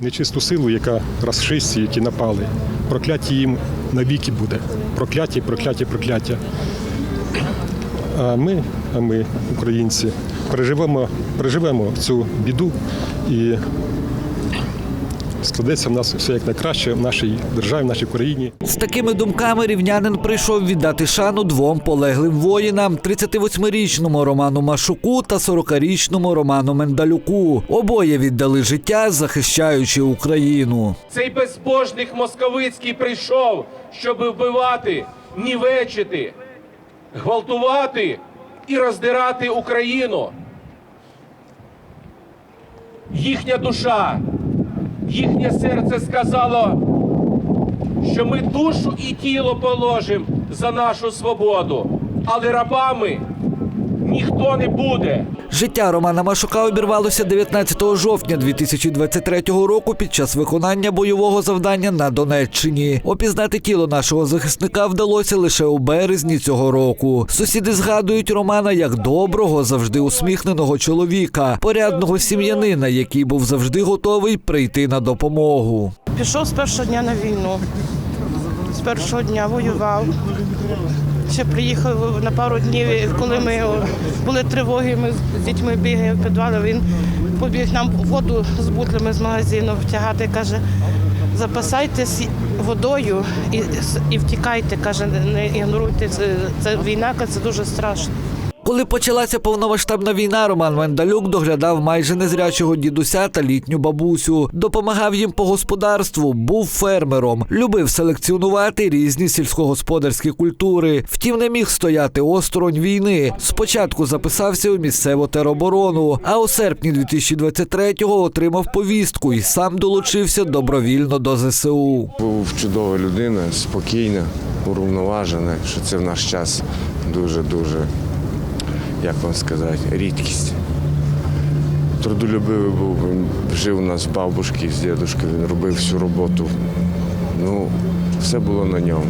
Нечисту силу, яка расисти, які напали. Прокляття їм навіки буде. Прокляття, прокляття, прокляття. А ми, а ми, українці, переживемо, переживемо цю біду і складеться в нас все як найкраще в нашій державі, в нашій країні. З такими думками рівнянин прийшов віддати шану двом полеглим воїнам: 38-річному Роману Машуку та 40-річному Роману Мендалюку. Обоє віддали життя, захищаючи Україну. Цей безбожник московицький прийшов, щоб вбивати, нівечити, гвалтувати і роздирати Україну. Їхня душа, їхнє серце сказало, що ми душу і тіло положимо за нашу свободу, але рабами ніхто не буде. Життя Романа Машука обірвалося 19 жовтня 2023 року під час виконання бойового завдання на Донеччині. Опізнати тіло нашого захисника вдалося лише у березні цього року. Сусіди згадують Романа як доброго, завжди усміхненого чоловіка, порядного сім'янина, який був завжди готовий прийти на допомогу. Пішов з першого дня на війну. З першого дня воював. Ще приїхав на пару днів, коли ми були тривоги, ми з дітьми бігали в підвали, він побіг нам воду з бутлями з магазину втягати, каже, запасайтесь водою і, і втікайте, каже, не ігноруйте. Це, війна, це дуже страшно. Коли почалася повномасштабна війна, Роман Мендалюк доглядав майже незрячого дідуся та літню бабусю, допомагав їм по господарству, був фермером, любив селекціонувати різні сільськогосподарські культури. Втім, не міг стояти осторонь війни. Спочатку записався у місцеву тероборону, а у серпні 2023-го отримав повістку і сам долучився добровільно до ЗСУ. Був чудова людина, спокійна, уравноважена, що це в наш час дуже-дуже, як вам сказати, рідкість. Трудолюбивий був, він жив у нас в бабушки з дідушкою, він робив всю роботу. Ну, все було на ньому.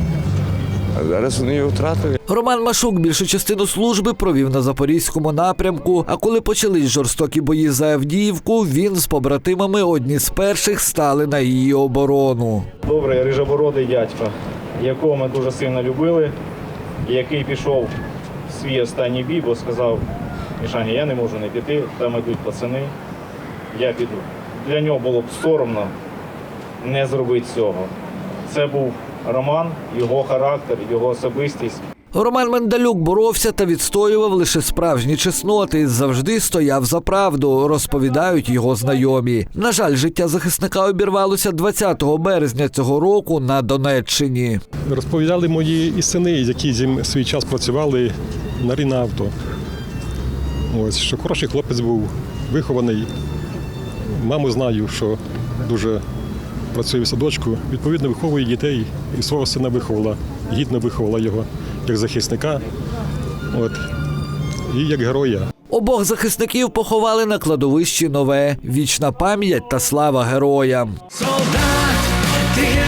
А зараз вони його втратили. Роман Машук більшу частину служби провів на запорізькому напрямку. А коли почались жорстокі бої за Авдіївку, він з побратимами одні з перших стали на її оборону. добрий рижобородий дядько, якого ми дуже сильно любили, і який пішов свій останній бій, бо сказав, Мішаня, я не можу не піти, там ідуть пацани, я піду. Для нього було б соромно не зробити цього. Це був Роман, його характер, його особистість. Роман Мендалюк боровся та відстоював лише справжні чесноти. Завжди стояв за правду, розповідають його знайомі. На жаль, життя захисника обірвалося 20 березня цього року на Донеччині. Розповідали мої і сини, які зі свій час працювали на Рінавто. Ось, що хороший хлопець був, вихований. Маму знаю, що дуже працює в садочку. Відповідно, виховує дітей і свого сина виховала, гідно виховала його як захисника. От. І як героя. Обох захисників поховали на кладовищі нове. Вічна пам'ять та слава героям. Солдат, ти